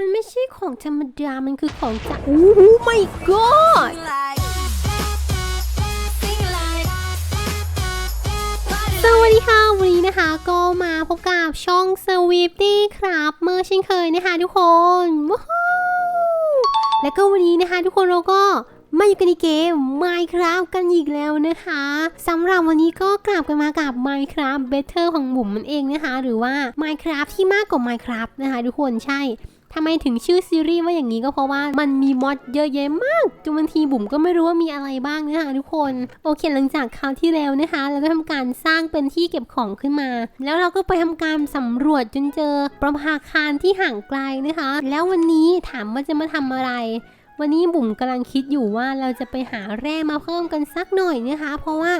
มันไม่ใช่ของธรรมดา มันคือของจากโอ้โห my god สวัสดีค่ะ วันนี้นะคะ ก็มาพบกับช่อง s w i f t y ครับเมื่อเช่นเคยนะคะทุกคนว้าวและก็วันนี้นะคะทุกคนเราก็มาอยู่กันในเกม Minecraft กันอีกแล้วนะคะสำหรับวันนี้ก็กลับกันมากับ Minecraft Better ของบุ๋มมันเองนะคะ หรือว่า Minecraft ที่มากกว่า Minecraft นะคะ ทุกคนใช่ ทำไมถึงชื่อซีรีส์ว่าอย่างนี้ก็เพราะว่ามันมีมอดเยอะแยะมากจนบางทีบุ๋มก็ไม่รู้ว่ามีอะไรบ้างนะคะทุกคน โอเคหลังจากคราวที่แล้วนะคะ เราก็ทำการสร้างเป็นที่เก็บของขึ้นมา แล้วเราก็ไปทำการสำรวจจนเจอประภาคารที่ห่างไกลนะคะ แล้ววันนี้ถามว่าจะมาทำอะไรวันนี้บุ๋มกำลังคิดอยู่ว่าเราจะไปหาแร่มาเพิ่มกันสักหน่อยนะคะ เพราะว่า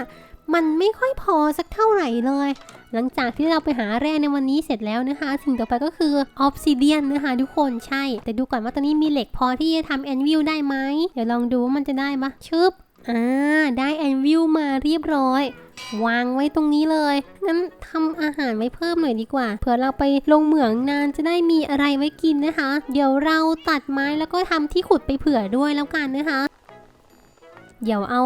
มันไม่ค่อยพอสักเท่าไหร่เลย หลังจากที่เราไปหาแร่ในวันนี้เสร็จแล้วนะคะ สิ่งต่อไปก็คือออฟซิเดียนนะคะทุกคนใช่ แต่ดูก่อนว่าตอนนี้มีเหล็กพอที่จะทำแอนวิลได้ไหมเดี๋ยวลองดูว่ามันจะได้ปะชึบอ่าได้แอนวิลมาเรียบร้อยวางไว้ตรงนี้เลย งั้นทำอาหารไว้เพิ่มหน่อยดีกว่า เผื่อเราไปลงเหมืองนานจะได้มีอะไรไว้กินนะคะ เดี๋ยวเราตัดไม้แล้วก็ทำที่ขุดไปเผื่อด้วยแล้วกันนะคะ เดี๋ยวเอา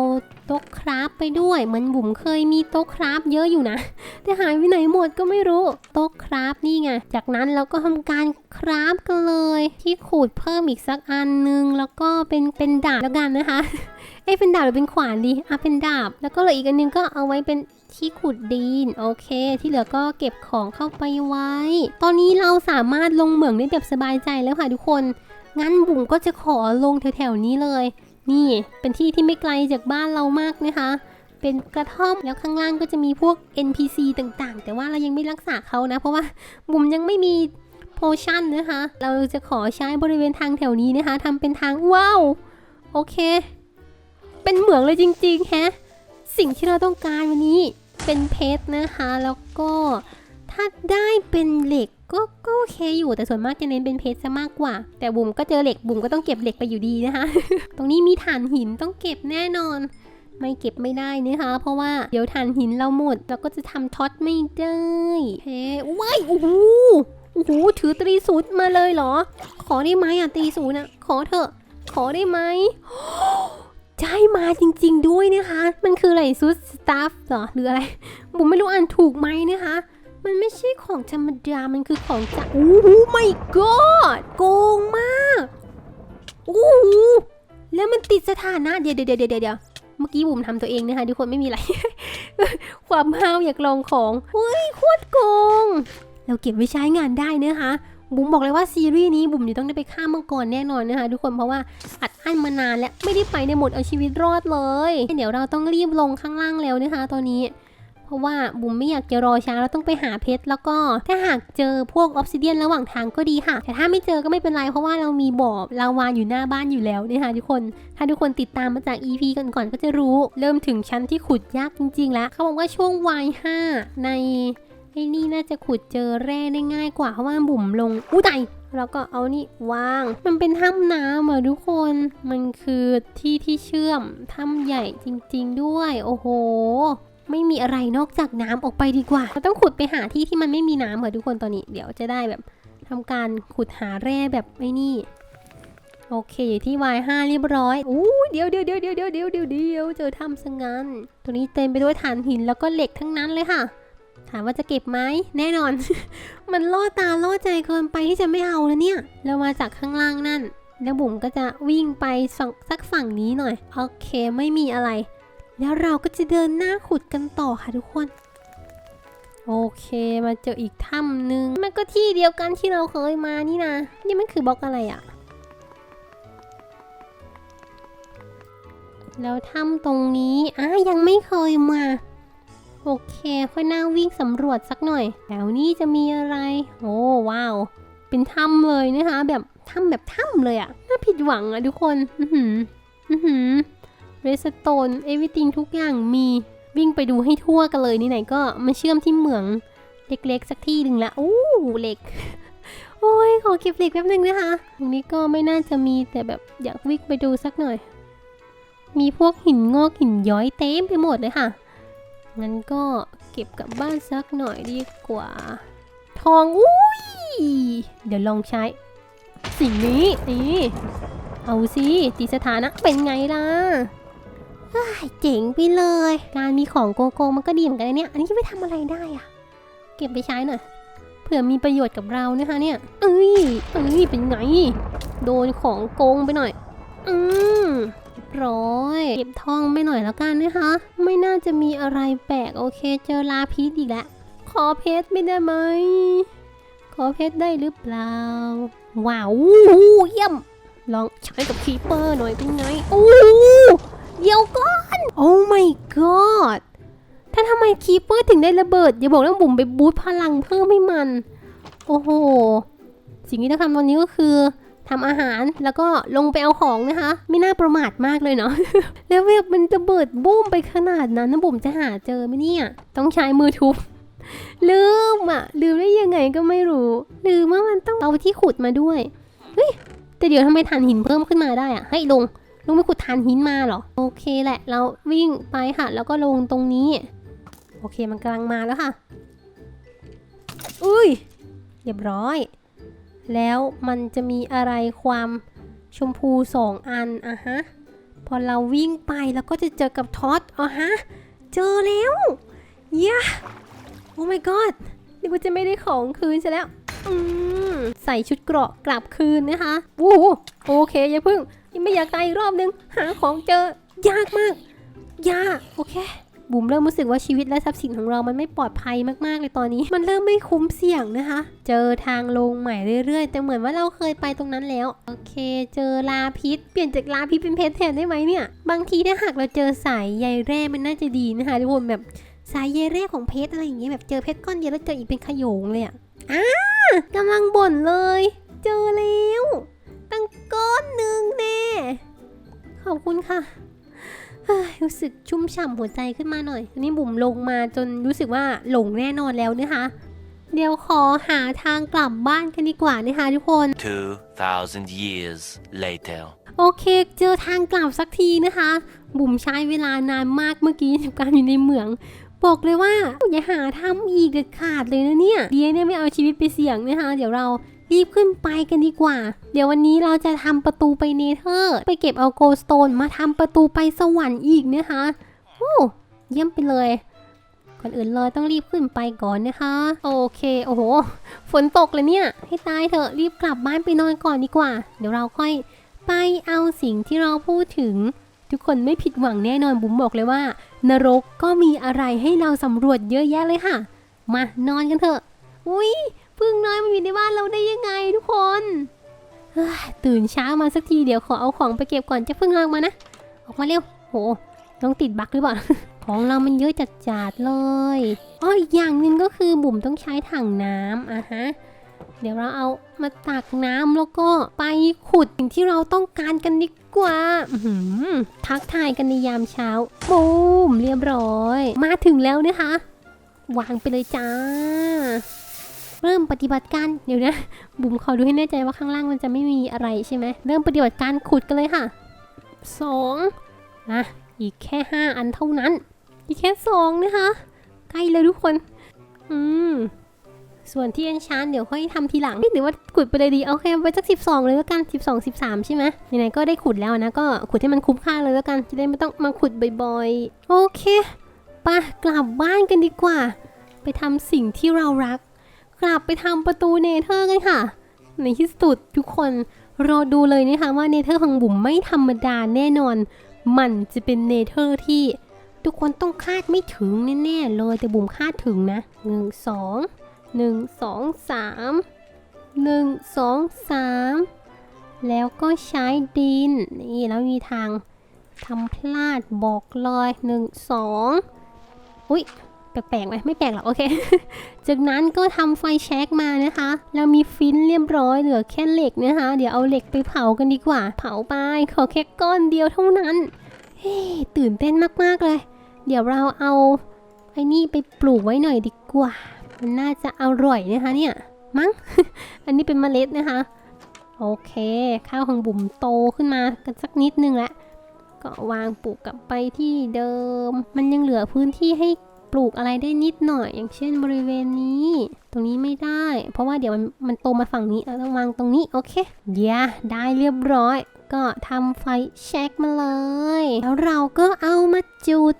โต๊ะคราฟไปด้วย เหมือนบุ๋มเคยมีโต๊ะคราฟเยอะอยู่นะ แต่หายไปไหนหมดก็ไม่รู้ โต๊ะคราฟนี่ไง จากนั้นเราก็ทำการคราฟกันเลย ที่ขูดเพิ่มอีกสักอันนึง แล้วก็เป็นเป็นดาบแล้วกันนะคะ เอ้เป็นดาบหรือเป็นขวานดีอะเป็นดาบ แล้วก็เหลืออีกอันนึงก็เอาไว้เป็นที่ขุดดินโอเค ที่เหลือก็เก็บของเข้าไปไว้ ตอนนี้เราสามารถลงเหมืองได้แบบสบายใจแล้วค่ะทุกคน งั้นบุ๋มก็จะขอลงแถวๆนี้เลย นี่เป็นที่ที่ไม่ไกลจากบ้านเรามากนะคะ เป็นกระท่อมแล้วข้างล่างก็จะมีพวก NPC ต่างๆ แต่ว่าเรายังไม่รักษาเขานะ เพราะว่าบุ๋มยังไม่มีโพชั่นนะคะ เราจะขอใช้บริเวณทางแถวนี้นะคะทำเป็นทางว้าวโอเค เป็นเหมืองเลยจริงๆแฮะสิ่งที่เราต้องการวันนี้เป็นเพชรนะคะ แล้วก็ ถ้าได้เป็นเหล็กก็ก็โอเคอยู่แต่ส่วนมากจะเน้นเป็นเพชรซะมากกว่า แต่บุ๋มก็เจอเหล็กบุ๋มก็ต้องเก็บเหล็กไปอยู่ดีนะคะ ตรงนี้มีถ่านหินต้องเก็บแน่นอน ไม่เก็บไม่ได้นะคะ เพราะว่าเดี๋ยวถ่านหินเราหมดเราก็จะทำท็อตไม่ได้เฮ้ว้ายโอ้โหโอ้โหถือตรีสูตรมาเลยเหรอ ขอได้ไหมอะตรีสูตรอะขอเถอะ ขอได้ไหมได้มาจริง ๆ ด้วยนะคะ มันคืออะไรซุสตาฟเหรอหรืออะไร บุ๋มไม่รู้อ่านถูกไหมนะคะ มันไม่ใช่ของธรรมดา มันคือของจากโอ้โห my god โกงมากโอ้โหแล้วมันติดสถานะเดี๋ยวเดี๋ยวเดี๋ยวเดี๋ยวเดี๋ยวเมื่อกี้บุ๋มทำตัวเองนะคะทุกคนไม่มีอะไร ความห้าวอยากลองของเฮ้ยโคตรโกง เราเก็บไว้ใช้งานได้นะคะบุ๋มบอกเลยว่าซีรีส์นี้บุ๋มจะต้องได้ไปฆ่ามังกรแน่นอนนะคะทุกคนเพราะว่าอัดอั้นมานานและไม่ได้ไปในโหมดเอาชีวิตรอดเลย เดี๋ยวเราต้องรีบลงข้างล่างแล้วนะคะตอนนี้ เพราะว่าบุ๋มไม่อยากจะรอช้าเราต้องไปหาเพชรแล้วก็ถ้าหากเจอพวกออฟซิเดียนระหว่างทางก็ดีค่ะ แต่ถ้าไม่เจอก็ไม่เป็นไรเพราะว่าเรามีบ่อลาวาอยู่หน้าบ้านอยู่แล้วนะคะทุกคน ถ้าทุกคนติดตามมาจาก EP ก่อนๆก็จะรู้เริ่มถึงชั้นที่ขุดยากจริง ๆ แล้วเขาบอกว่าช่วง Y5 ในไอ้นี่น่าจะขุดเจอแร่ได้ง่ายกว่าเพราะว่าบุ๋มลงอู้ตายแล้วก็เอานี่วาง มันเป็นถ้ำน้ำอะทุกคน มันคือที่ที่เชื่อมถ้ำใหญ่จริง ๆ ด้วย โอ้โห ไม่มีอะไรนอกจากน้ำออกไปดีกว่าเราต้องขุดไปหาที่ที่มันไม่มีน้ำเหรอทุกคนตอนนี้ เดี๋ยวจะได้แบบทำการขุดหาแร่แบบไอ้นี่โอเคอยู่ที่ Y5 เรียบร้อย อู้เดี๋ยวเดี๋ยวเดี๋ยวเดี๋ยวเดี๋ยวเดี๋ยวเดี๋ยวเดี๋ยวเจอถ้ำซะงั้น ตัวนี้เต็มไปด้วยถ่านหินแล้วก็เหล็กทั้งนั้นเลยค่ะ ถามว่าจะเก็บไหมแน่นอน มันล่อตาล่อใจเกินไปที่จะไม่เอาแล้วเนี่ย เรามาจากข้างล่างนั่น แล้วบุ๋มก็จะวิ่งไปสักฝั่งนี้หน่อย โอเคไม่มีอะไร แล้วเราก็จะเดินหน้าขุดกันต่อค่ะทุกคน โอเคมาเจออีกถ้ำหนึ่งมันก็ที่เดียวกันที่เราเคยมานี่นะนี่มันคือบล็อกอะไรอะแล้วถ้ำตรงนี้อะยังไม่เคยมา โอเค ค่อยนั่งวิ่งสำรวจสักหน่อยแถวนี้จะมีอะไร โอ้ว้าว เป็นถ้ำเลยนะคะ แบบถ้ำแบบถ้ำเลยอะน่าผิดหวังอะทุกคน อือหือ อือหือ เรสโตนเอวิติงทุกอย่างมีวิ่งไปดูให้ทั่วกันเลยนี่ไหนก็มาเชื่อมที่เหมืองเล็กๆ สักที่หนึ่งละอู้เหล็ก โอ้ยขอเก็บเหล็กแป๊บนึงนะคะตรงนี้ก็ไม่น่าจะมีแต่แบบอยากวิ่งไปดูสักหน่อย มีพวกหินงอกหินย้อยเต็มไปหมดเลยค่ะงั้นก็เก็บกลับบ้านสักหน่อยดีกว่า ทองอุ้ยเดี๋ยวลองใช้ สิ่งนี้นี่เอาสิตีสถานะเป็นไงล่ะ เจ๋งไปเลย การมีของโกโก้มันก็ดีเหมือนกันนะเนี่ย อันนี้จะไปทำอะไรได้อะเก็บไปใช้หน่อย เผื่อมีประโยชน์กับเรานะคะเนี่ย เอ้ย เอ้ย เป็นไง โดนของโกงไปหน่อย อืมร้อยเก็บทองไปหน่อยแล้วกันนะคะ ไม่น่าจะมีอะไรแปลกโอเค เจอลาพีชอีกแล้ว ขอเพชรไม่ได้ไหม ขอเพชรได้หรือเปล่า ว้าวเยี่ยม ลองใช้กับคีเปอร์หน่อยเป็นไงโอ้ คีเปอร์ถึงได้ระเบิดอย่าบอกว่าบุ๋มไปบูทพลังเพิ่มให้มัน โอ้โห สิ่งที่ต้องทำตอนนี้ก็คือทำอาหารแล้วก็ลงไปเอาของนะคะ ไม่น่าประมาทมากเลยเนาะแล้วแบบมันจะเบิดบูมไปขนาดนั้นนะบุ๋มจะหาเจอไหมเนี่ย ต้องใช้มือทุบลืมอะลืมได้ยังไงก็ไม่รู้ลืมว่ามันต้องเอาที่ขุดมาด้วยเฮ้ยแต่เดี๋ยวทำไมฐานหินเพิ่มขึ้นมาได้อะให้ลงลงไปขุดฐานหินมาเหรอ โอเคแหละ เราวิ่งไปค่ะ แล้วก็ลงตรงนี้ โอเคมันกำลังมาแล้วค่ะ อุ้ยเรียบร้อย แล้วมันจะมีอะไรความชมพูสองอันอะฮะ พอเราวิ่งไปแล้วก็จะเจอกับท็อตอะฮะ เจอแล้วยะโอ้ my god นึกว่าจะไม่ได้ของคืนซะแล้ว อืม ใส่ชุดเกราะกลับคืนนะคะวู้โอเคอย่าพึ่ง ยังไม่อยากตายอีกรอบนึง หาของเจอ ยากมาก ยาก โอเค บุ๋มเริ่มรู้สึกว่าชีวิตและทรัพย์สินของเรามันไม่ปลอดภัยมากๆเลยตอนนี้ มันเริ่มไม่คุ้มเสี่ยงนะคะ เจอทางลงใหม่เรื่อยๆ แต่เหมือนว่าเราเคยไปตรงนั้นแล้ว โอเค เจอลาพิษ เปลี่ยนจากลาพิษเป็นเพชรแทนได้ไหมเนี่ย บางทีถ้าหากเราเจอสายใยแร่มันน่าจะดีนะคะทุกคนแบบสายใยแร่ของเพชรอะไรอย่างเงี้ยแบบเจอเพชรก้อนเดียวแล้วเจออีกเป็นขโยงเลยอะอ่ากำลังบ่นเลย เจอแล้ว ตั้งก้อนหนึ่งแน่ขอบคุณค่ะ รู้สึกชุ่มฉ่ำหัวใจขึ้นมาหน่อยอันนี้บุ๋มลงมาจนรู้สึกว่าหลงแน่นอนแล้วนะคะ เดี๋ยวขอหาทางกลับบ้านกันดีกว่านะคะทุกคน 2,000 years later. โอเค เจอทางกลับสักทีนะคะ บุ๋มใช้เวลานานมากเมื่อกี้กับการอยู่ในเหมือง บอกเลยว่าอย่าหาทำอีกเด็ดขาดเลยนะเนี่ยเดียเนี่ยไม่เอาชีวิตไปเสี่ยงนะคะ เดี๋ยวเรา รีบขึ้นไปกันดีกว่า เดี๋ยววันนี้เราจะทำประตูไปเนเธอร์ ไปเก็บเอาโกลสโตนมาทำประตูไปสวรรค์อีกนะคะโอ้เยี่ยมไปเลยก่อนอื่นเลยต้องรีบขึ้นไปก่อนนะคะ โอเค โอ้โห ฝนตกเลยเนี่ย ให้ตายเถอะรีบกลับบ้านไปนอนก่อนดีกว่า เดี๋ยวเราค่อยไปเอาสิ่งที่เราพูดถึง ทุกคนไม่ผิดหวังแน่นอนบุ๋มบอกเลยว่า นรกก็มีอะไรให้เราสำรวจเยอะแยะเลยค่ะ มานอนกันเถอะอุ้ย พึ่งน้อยมันอยู่ในบ้านเราได้ยังไงทุกคนเฮ้ยตื่นเช้ามาสักทีเดี๋ยวขอเอาของไปเก็บก่อนจะพึ่งน้อยออกมานะ ออกมาเร็วโหต้องติดบั๊กหรือเปล่า ของเรามันเยอะจัดจาดๆเลยอ๋ออีกอย่างหนึ่งก็คือบุ๋มต้องใช้ถังน้ำอะฮะเดี๋ยวเราเอามาตักน้ำแล้วก็ไปขุดสิ่งที่เราต้องการกันดีกว่าหือทักทายกันในยามเช้าบูมเรียบร้อย มาถึงแล้วนะคะ วางไปเลยจ้า เริ่มปฏิบัติการเดี๋ยวนะบุ๋มขอดูให้แน่ใจว่าข้างล่างมันจะไม่มีอะไรใช่ไหมเริ่มปฏิบัติการขุดกันเลยค่ะสองอะอีกแค่ห้าอันเท่านั้น อีกแค่สองนะคะ ใกล้เลยทุกคน อืม ส่วนที่เอนชานเดี๋ยวค่อยทำทีหลังหรือว่าขุดไปเลยดี โอเคไปสักสิบสองเลยแล้วกันสิบสองสิบสามใช่ไหมไหนๆก็ได้ขุดแล้วนะ ก็ขุดให้มันคุ้มค่าเลยแล้วกัน จะได้ไม่ต้องมาขุดบ่อยๆ โอเคปะกลับบ้านกันดีกว่า ไปทำสิ่งที่เรารัก กลับไปทำประตูเนเธอร์กันค่ะ ในที่สุดทุกคนรอดูเลยนะคะว่าเนเธอร์ของบุ๋มไม่ธรรมดาแน่นอน มันจะเป็นเนเธอร์ที่ทุกคนต้องคาดไม่ถึงแน่ๆเลยแต่บุ๋มคาดถึงนะหนึ่งสองหนึ่งสองสามหนึ่งสองสามแล้วก็ใช้ดิน นี่แล้วมีทางทำพลาดบอกเลยหนึ่งสองอุ้ย แปลกๆไหมไม่แปลกหรอกโอเค จากนั้นก็ทำไฟแช็กมานะคะแล้วมีฟินเรียบร้อยเหลือแค่เหล็กนะคะ เดี๋ยวเอาเหล็กไปเผากันดีกว่า เผาไปขอแค่ก้อนเดียวเท่านั้น เฮ้ตื่นเต้นมากๆเลย เดี๋ยวเราเอาไอ้นี่ไปปลูกไว้หน่อยดีกว่า มันน่าจะอร่อยนะคะเนี่ยมั้ง อันนี้เป็นเมล็ดนะคะ โอเค ข้าวของบุ๋มโตขึ้นมากันสักนิดนึงแล้วก็วางปลูกกลับไปที่เดิม มันยังเหลือพื้นที่ให้ ปลูกอะไรได้นิดหน่อย อย่างเช่นบริเวณนี้ ตรงนี้ไม่ได้ เพราะว่าเดี๋ยวมันมันโตมาฝั่งนี้เราต้องวางตรงนี้โอเคเดี๋ยวได้เรียบร้อย ก็ทำไฟแช็กมาเลย แล้วเราก็เอามาจุด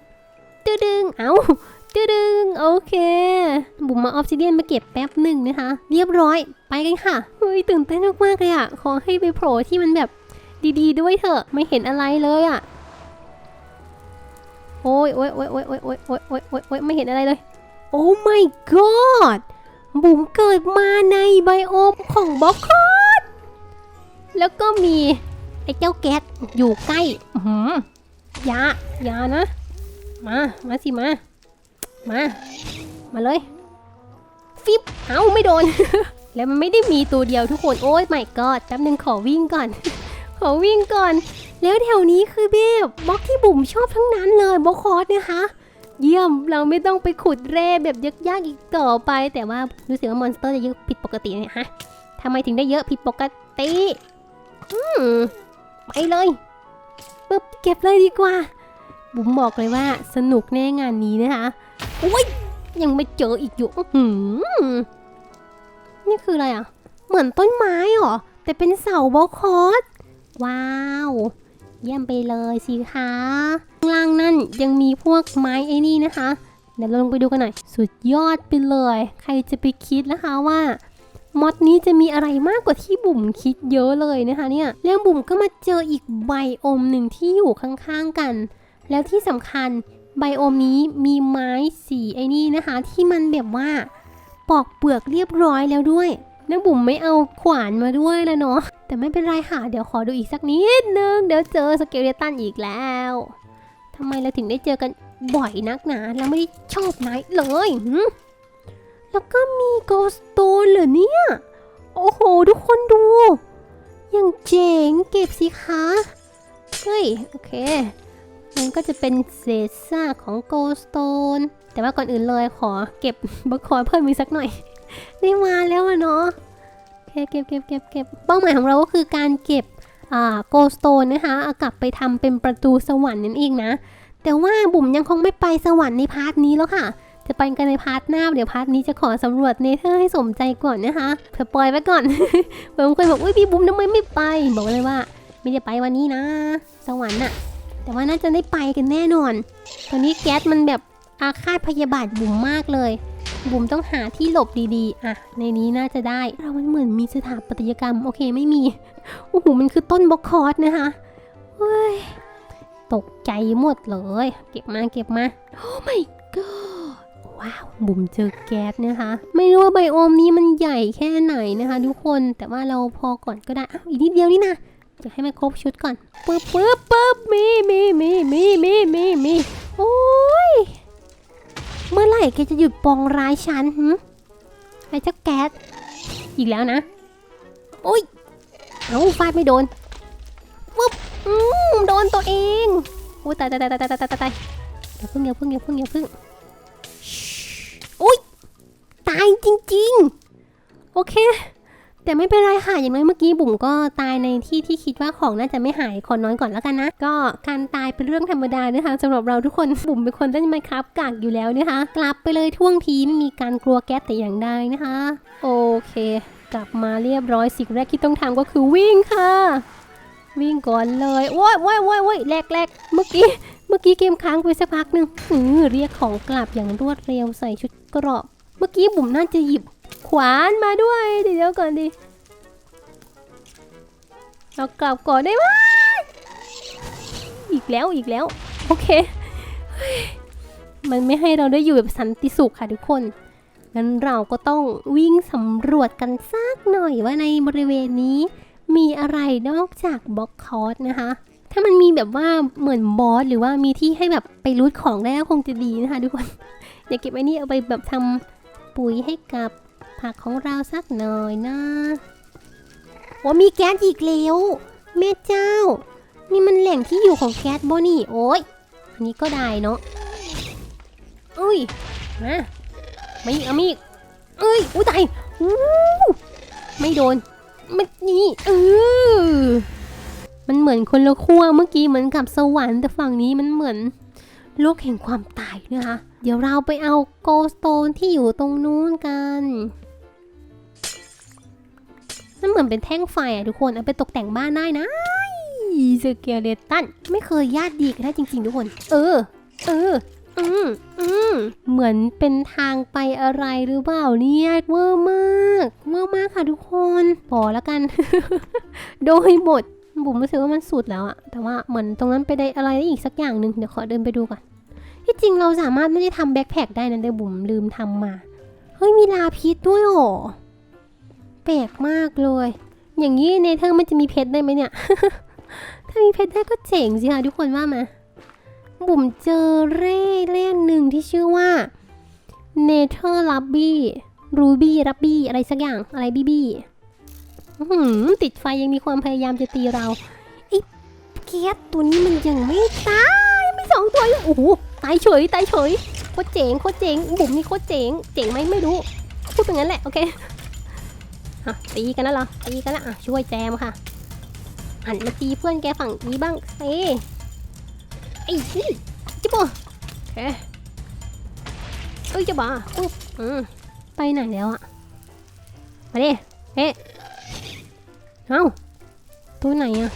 ตึดึงเอาตึดึงโอเค บุ๋มมาออฟซิเดียนมาเก็บแป๊บหนึ่งนะคะ เรียบร้อยไปกันค่ะเฮ้ยตื่นเต้นมากๆเลยอะขอให้ไปโผล่ที่มันแบบดีๆด้วยเถอะ ไม่เห็นอะไรเลยอะ โอ้ยโอ้ยโอ้ยโอ้ยโอ้ยโอ้ยโอ้ยโอ้ยโอ้ยโอ้ยไม่เห็นอะไรเลย โอ้ my god บุ๋มเกิดมาในไบโอมของบ็อกคอดแล้วก็มีไอ้เจ้าแก๊สอยู่ใกล้อื้อหือยายานะ มา มาสิมา มา มาเลย ฟิบเอ้าไม่โดน แล้วมันไม่ได้มีตัวเดียวทุกคน โอ้ยไม่กอดแป๊บนึงขอวิ่งก่อน ขอวิ่งก่อน แล้วแถวนี้คือแบบบล็อกที่บุ๋มชอบทั้งนั้นเลยบล็อกคอร์สนะคะ เยี่ยมเราไม่ต้องไปขุดแร่แบบยากๆอีกต่อไป แต่ว่ารู้สึกว่ามอนสเตอร์จะเยอะผิดปกติเนี่ยฮะทำไมถึงได้เยอะผิดปกติอืมไปเลยปึ๊บเก็บเลยดีกว่า บุ๋มบอกเลยว่าสนุกแน่งานนี้นะคะโอ้ยยังไม่เจออีกอยู่อื้อหือนี่คืออะไรอะ เหมือนต้นไม้เหรอ แต่เป็นเสาบล็อกคอร์ส ว้าว เยี่ยมไปเลยสิคะข้างล่างนั่นยังมีพวกไม้ไอ้นี่นะคะ เดี๋ยวเราลงไปดูกันหน่อย สุดยอดไปเลย ใครจะไปคิดนะคะว่ามอดนี้จะมีอะไรมากกว่าที่บุ๋มคิดเยอะเลยนะคะเนี่ย แล้วบุ๋มก็มาเจออีกไบโอมหนึ่งที่อยู่ข้างๆกัน แล้วที่สำคัญไบโอมนี้มีไม้สีไอ้นี่นะคะ ที่มันแบบว่าปอกเปลือกเรียบร้อยแล้วด้วย แล้วบุ๋มไม่เอาขวานมาด้วยแล้วเนาะ แต่ไม่เป็นไรค่ะ เดี๋ยวขอดูอีกสักนิดนึง เดี๋ยวเจอสเกเลตันอีกแล้วทำไมเราถึงได้เจอกันบ่อยนักหนาเราไม่ได้ชอบนายเลยแล้วก็มีโกสโตนเหรอเนี่ย โอ้โห ทุกคนดูอย่างเจ๋งเก็บสิคะ เฮ้ย โอเค มันก็จะเป็นเศษซากของโกสโตน แต่ว่าก่อนอื่นเลยขอเก็บบัคคอยเพิ่มอีกสักหน่อย ได้มาแล้วอะเนาะ เคเก็บเก็บเก็บเก็บเป้าหมายของเราก็คือการเก็บอ่าโกสโตนนะคะเอากลับไปทำเป็นประตูสวรรค์นั่นเองนะ แต่ว่าบุ๋มยังคงไม่ไปสวรรค์ในพาร์ทนี้แล้วค่ะ จะไปกันในพาร์ทหน้า เดี๋ยวพาร์ทนี้จะขอสำรวจเนเธอร์ให้สมใจก่อนนะคะเผื่อปล่อยไว้ก่อนบางคนบอกอุ้ยพี่บุ๋มทำไมไม่ไป บอกเลยว่า ไม่ได้ไปวันนี้นะ สวรรค์น่ะแต่ว่าน่าจะได้ไปกันแน่นอน ตอนนี้แก๊สมันแบบอาฆาตพยาบาทบุ๋มมากเลย บุ๋มต้องหาที่หลบดีๆ อะ ในนี้น่าจะได้ เรามันเหมือนมีสถาปัตยกรรม โอเคไม่มี โอ้โห มันคือต้นบอกคอร์สนะคะเฮ้ย ตกใจหมดเลย เก็บมาเก็บมา โอ้ my god ว้าว บุ๋มเจอแก๊สนะคะ ไม่รู้ว่าไบโอมนี้มันใหญ่แค่ไหนนะคะ ทุกคน แต่ว่าเราพอก่อนก็ได้ อ้าว อีกนิดเดียวนี่นะจะให้มันครบชุดก่อน ปึ๊บปึ๊บปึ๊บมีมีมีมีมีมีมีโอ้ย เมื่อไหร่แกจะหยุดปองร้ายฉันหึไอ้เจ้าแก๊สอีกแล้วนะโอ้ยเอาฟาดไม่โดนปุ๊บอืมโดนตัวเองโอ้ตายตายตายตายตายตายตายอย่าพึ่งอย่าพึ่งอย่าพึ่งอย่าพึ่งอุ้ยตายจริง ๆ โอเค แต่ไม่เป็นไรค่ะ อย่างน้อยเมื่อกี้บุ๋มก็ตายในที่ที่คิดว่าของน่าจะไม่หายขอน้อยก่อนแล้วกันนะ ก็การตายเป็นเรื่องธรรมดานะคะสำหรับเราทุกคนบุ๋มเป็นคนเล่นไมครับกากอยู่แล้วนะคะ กลับไปเลยท่วงทีไม่มีการกลัวแก๊สแต่อย่างใดนะคะ โอเค กลับมาเรียบร้อยสิ่งแรกที่ต้องทำก็คือวิ่งค่ะ วิ่งก่อนเลยโว้ยโว้ยโว้ยโว้ยแรกแรกเมื่อกี้เมื่อกี้เกมค้างไปสักพักหนึ่งเรียกของกลับอย่างรวดเร็วใส่ชุดเกราะเมื่อกี้บุ๋มน่าจะหยิบ วานมาด้วยเดี๋ยวก่อนดิเรากลับก่อนได้ไหมอีกแล้วอีกแล้ว โอเค มันไม่ให้เราได้อยู่แบบสันติสุขค่ะทุกคนงั้นเราก็ต้องวิ่งสำรวจกันสักหน่อยว่าในบริเวณนี้ มีอะไรนอกจากบล็อกคอร์สนะคะ ถ้ามันมีแบบว่าเหมือนบอสหรือว่ามีที่ให้แบบไปรูทของได้ก็คงจะดีนะคะทุกคน อย่าเก็บไว้นี่เอาไปแบบทำปุ๋ยให้กับ ผักของเราสักหน่อยนะว่ามีแก๊สอีกแล้วแม่เจ้า นี่มันแหล่งที่อยู่ของแก๊สบอนี่โอ้ยอันนี้ก็ได้เนาะอุ้ยมาไม่เอามีเอ้ยอุ้ยตายอู้ไม่โดนมันนี่เออมันเหมือนคนละขั้วเมื่อกี้เหมือนกับสวรรค์แต่ฝั่งนี้มันเหมือนโลกแห่งความตายนะคะ เดี๋ยวเราไปเอาโกลสโตนที่อยู่ตรงนู้นกัน นั่นเหมือนเป็นแท่งไฟอะทุกคนเอาไปตกแต่งบ้านได้นะสเกเลตันไม่เคยญาติดีกันได้จริง ๆ ทุกคน เออ เออ อืมอืมเหมือนเป็นทางไปอะไรหรือเปล่าเนี่ยเวอร์มากเวอร์มากค่ะทุกคนพอแล้วกัน โดยหมดบุ๋มรู้สึกว่ามันสุดแล้วอะแต่ว่าเหมือนตรงนั้นไปได้อะไรได้อีกสักอย่างหนึ่งเดี๋ยวขอเดินไปดูก่อนที่จริงเราสามารถไม่ได้ทำแบ็คแพคได้นะเดี๋ยวบุ๋มลืมทำมา เฮ้ยมีลาพิษด้วยหรอ แปลกมากเลย อย่างนี้ในเธอร์มันจะมีเพชรได้ไหมเนี่ย ถ้ามีเพชรได้ก็เจ๋งสิค่ะทุกคนว่ามาบุ๋มเจอเร่เล่นหนึ่งที่ชื่อว่า Nether Ruby Ruby Ruby อะไรสักอย่างอะไรบี้บี้ติดไฟยังมีความพยายามจะตีเราไอ้แก๊สตัวนี้มันยังไม่ตายไม่สองตัวอยู่โอ้โหตายเฉยตายเฉยโคตรเจ๋งโคตรเจ๋งบุ๋มนี่โคตรเจ๋งเจ๋งไหมไม่รู้พูดอย่างนั้นแหละโอเค อะตีกันแล้วเหรอตีกันแล้วอะช่วยแจมค่ะหันมาตีเพื่อนแกฝั่งนี้บ้างเซ่ไอ้นี่จิบโอเคเอ้ยจะบ้าปุ๊บอืมไปไหนแล้วอะมาดิเอ๊ะเอ้าตัวไหนอะ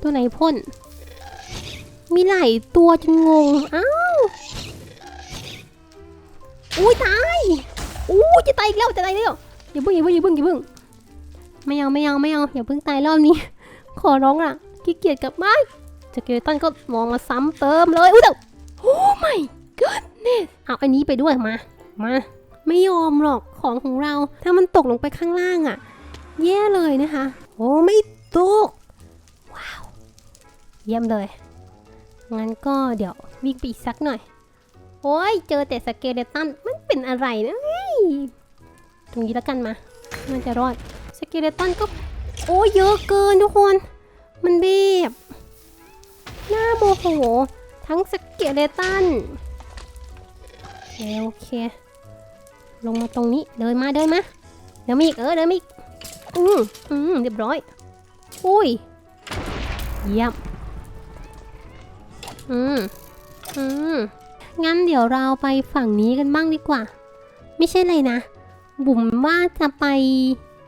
ตัวไหนพ่น มีหลายตัวจนงง อ้าว อุ้ยตาย อู้จะตายอีกแล้วจะตายแล้วอย่าเพิ่งอย่าเพิ่งอย่าเพิ่งอย่าเพิ่งไม่เอาไม่เอาไม่เอาอย่าเพิ่งตายรอบนี้ ขอร้องล่ะขี้เกียจกลับบ้านสเกเลตันก็มองมาซ้ำเติมเลยอุ้ยแต่โอ้ my goodness เอาอันนี้ไปด้วยมามาไม่ยอมหรอกของของเรา ถ้ามันตกลงไปข้างล่างอะ่ะ แย่เลยนะคะ โอ้ไม่ตกว้าว เยี่ยมเลยงั้นก็เดี๋ยววิ่งไปอีกสักหน่อย โอ้ยเจอแต่สเกเลตันมัน เป็นอะไรนะตรงนี้แล้วกันมา มันจะรอด สเกเลตันก็ โอ้เยอะเกินทุกคน มันแบบน่าโมโห ทั้งสเกเลตันโอเคโอเค ลงมาตรงนี้ เดินมา เดินมาเดินมาอีก เออ เดินมาอีก อืมอืมเรียบร้อย อุ้ย เยี่ยม อืม อืม งั้นเดี๋ยวเราไปฝั่งนี้กันบ้างดีกว่า ไม่ใช่เลยนะ บุ๋มว่าจะไป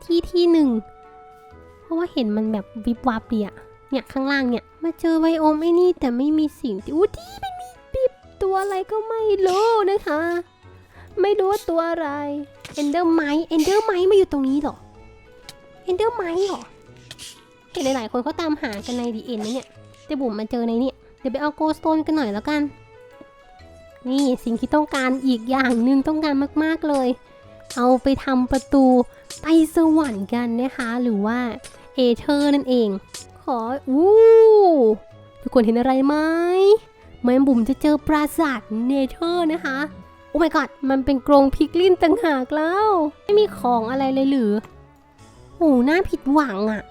ที่ที่หนึ่ง เพราะว่าเห็นมันแบบวิบวับเดียเนี่ยข้างล่างเนี่ย มาเจอไวโอมไอ้นี่แต่ไม่มีสิ่งที่อู้ที่ไม่มีปิบตัวอะไรก็ไม่รู้นะคะ ไม่รู้ว่าตัวอะไรเอนเดอร์ไมเอนเดอร์ไมมาอยู่ตรงนี้หรอเอนเดอร์ไมเหรอเห็นหลายๆคนเขาตามหากันในดีเอ็นนะเนี่ยแต่บุ๋มมาเจอในเนี่ยเดี๋ยวไปเอาโกสโตนกันหน่อยแล้วกัน นี่สิ่งที่ต้องการอีกอย่างหนึ่งต้องการมากๆเลย เอาไปทำประตูไปสวรรค์กันนะคะ หรือว่าเอเธอร์นั่นเอง ขออู้ทุกคนเห็นอะไรไหมแมมบุ๋มจะเจอปราสาทเนเธอร์นะคะ โอ้ my god มันเป็นกรงพิกลินต่างหากแล้ว ไม่มีของอะไรเลยหรือโอ้น่าผิดหวังอะ่ะ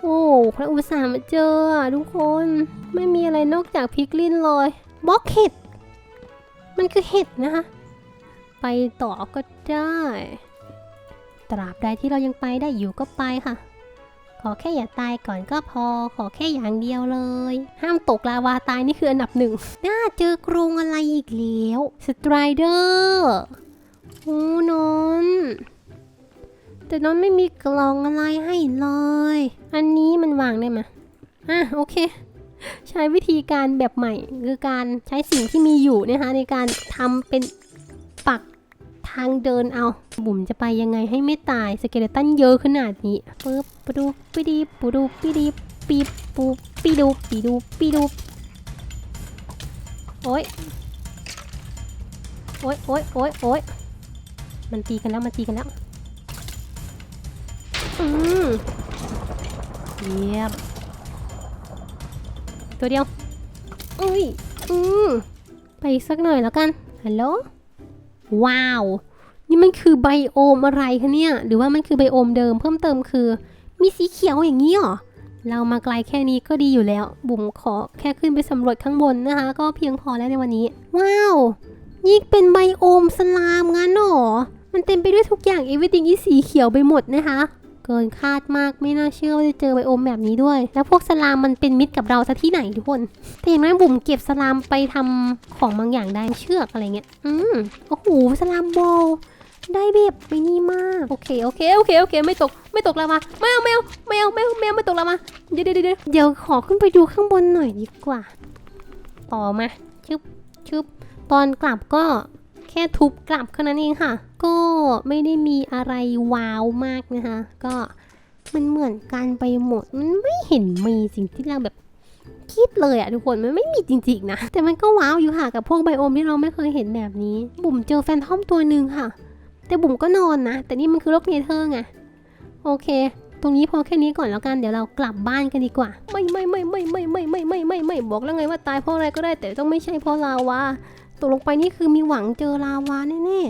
โอ้พระอุตสาห์มาเจออะทุกคน ไม่มีอะไรนอกจากพิกลินเลยบล็อกเห็ด มันคือเห็ดนะคะ ไปต่อก็ได้ ตราบใดที่เรายังไปได้อยู่ก็ไปค่ะ ขอแค่อย่าตายก่อนก็พอ ขอแค่อย่างเดียวเลย ห้ามตกลาวาตายนี่คืออันดับหนึ่ง น่าเจอกรงอะไรอีกแล้ว สไตรเดอร์โอ้นอนแต่นอนไม่มีกล่องอะไรให้เลย อันนี้มันวางได้ไหมอะโอเค ใช้วิธีการแบบใหม่ คือการใช้สิ่งที่มีอยู่นะคะในการทำเป็นปักทางเดินเอา บุ๋มจะไปยังไงให้ไม่ตายสเกเลตันเยอะขนาดนี้ปึ๊บปะดูปิดีปูดูปิดีปีบปูปีดูปีดูปีดูโอ๊ยโอ๊ยโอ๊ยโอ๊ยโอ๊ยมันตีกันแล้วมันตีกันแล้วอืมเยี่ยม ตัวเดียวอุ้ยอืมไปอีกสักหน่อยแล้วกันฮัลโหลว้าว นี่มันคือไบโอมอะไรคะเนี่ย หรือว่ามันคือไบโอมเดิมเพิ่มเติมคือ มีสีเขียวอย่างนี้เหรอเรามาไกลแค่นี้ก็ดีอยู่แล้ว บุ๋มขอแค่ขึ้นไปสำรวจข้างบนนะคะ ก็เพียงพอแล้วในวันนี้ ว้าว นี่เป็นไบโอมสลามงั้นเหรอ มันเต็มไปด้วยทุกอย่าง everything อีสีเขียวไปหมดนะคะ เกินคาดมากไม่น่าเชื่อว่าจะเจอไบโอมแบบนี้ด้วย แล้วพวกสลามมันเป็นมิตรกับเราซะที่ไหนทุกคนแต่อย่างน้อยบุ๋มเก็บสลามไปทำของบางอย่างได้เชือกอะไรเงี้ยอืมโอ้โหสลามโบได้แบบไม่นี่มากโอเคโอเคโอเคโอเค ไม่ตกไม่ตกแล้วมาไม่เอาไม่เอาไม่เอาไม่เอาไม่เอาไม่ตกแล้วมาเดี๋ยวเดี๋ยวเดี๋ยวเดี๋ยวขอขึ้นไปดูข้างบนหน่อยดีกว่า ต่อมาชึบชึบตอนกลับก็ ค่ทุบกลับแค่นั้นเองค่ะ ก็ไม่ได้มีอะไรว้าวมากนะคะ ก็มันเหมือนกันไปหมด มันไม่เห็นมีสิ่งที่เราแบบคิดเลยอะทุกคนมันไม่มีจริงๆนะ แต่มันก็ว้าวอยู่ค่ะกับพวกไบโอมที่เราไม่เคยเห็นแบบนี้ บุ๋มเจอแฟนทอมตัวหนึ่งค่ะ แต่บุ๋มก็นอนนะ แต่นี่มันคือโลกเนเธอร์ไงโอเค ตรงนี้พอแค่นี้ก่อนแล้วกันเดี๋ยวเรากลับบ้านกันดีกว่า ไม่ไม่ไม่ไม่ไม่ไม่ไม่ไม่ไม่ไม่บอกแล้วไงว่าตายเพราะอะไรก็ได้ แต่ต้องไม่ใช่เพราะลาวา ตกลงไปนี่คือมีหวังเจอลาวาแน่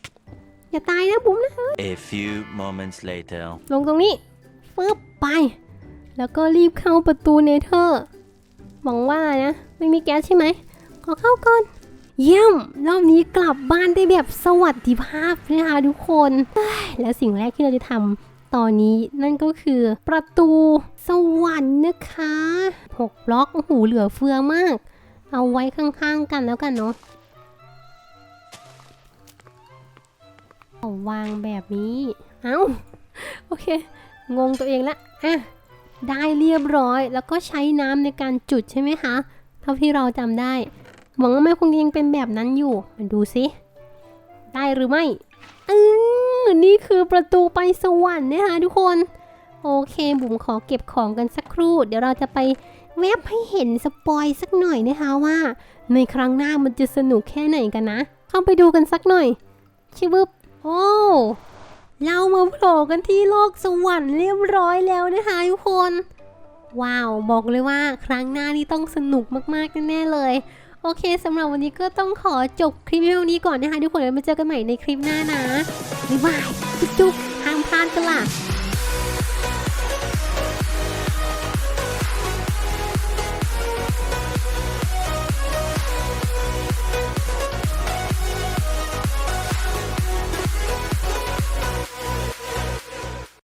ๆ อย่าตายนะบุ๋มนะ A few moments later. ลงตรงนี้ฟึบไป แล้วก็รีบเข้าประตูเนเธอร์หวังว่านะ ไม่มีแก๊สใช่ไหม ขอเข้าก่อน เยี่ยม รอบนี้กลับบ้านได้แบบสวัสดิภาพนะคะทุกคนเฮ้ยแล้วสิ่งแรกที่เราจะทำตอนนี้นั่นก็คือประตูสวรรค์นะคะหกบล็อกโอ้โหเหลือเฟือมาก เอาไว้ข้างๆกันแล้วกันเนาะเอาวางแบบนี้ เอ้า โอเค งงตัวเองละ อะ ได้เรียบร้อย แล้วก็ใช้น้ำในการจุดใช่ไหมคะ เท่าที่เราจำได้ หวังว่าแม่คงยังเป็นแบบนั้นอยู่ มาดูสิ ได้หรือไม่ อือนี่คือประตูไปสวรรค์นะคะทุกคน โอเคบุ๋มขอเก็บของกันสักครู่ เดี๋ยวเราจะไปแวบให้เห็นสปอยสักหน่อยนะคะว่า ในครั้งหน้ามันจะสนุกแค่ไหนกันนะ เข้าไปดูกันสักหน่อย ชิบึบโอ้เรามาโผล่กันที่โลกสวรรค์เรียบร้อยแล้วนะคะทุกคน ว้าวบอกเลยว่าครั้งหน้านี่ต้องสนุกมากๆแน่ๆเลย โอเคสำหรับวันนี้ก็ต้องขอจบคลิปวิดีโอนี้ก่อนนะคะทุกคนแล้วมาเจอกันใหม่ในคลิปหน้านะบ๊ายบายจุ๊บห้ามพลาดกันล่ะ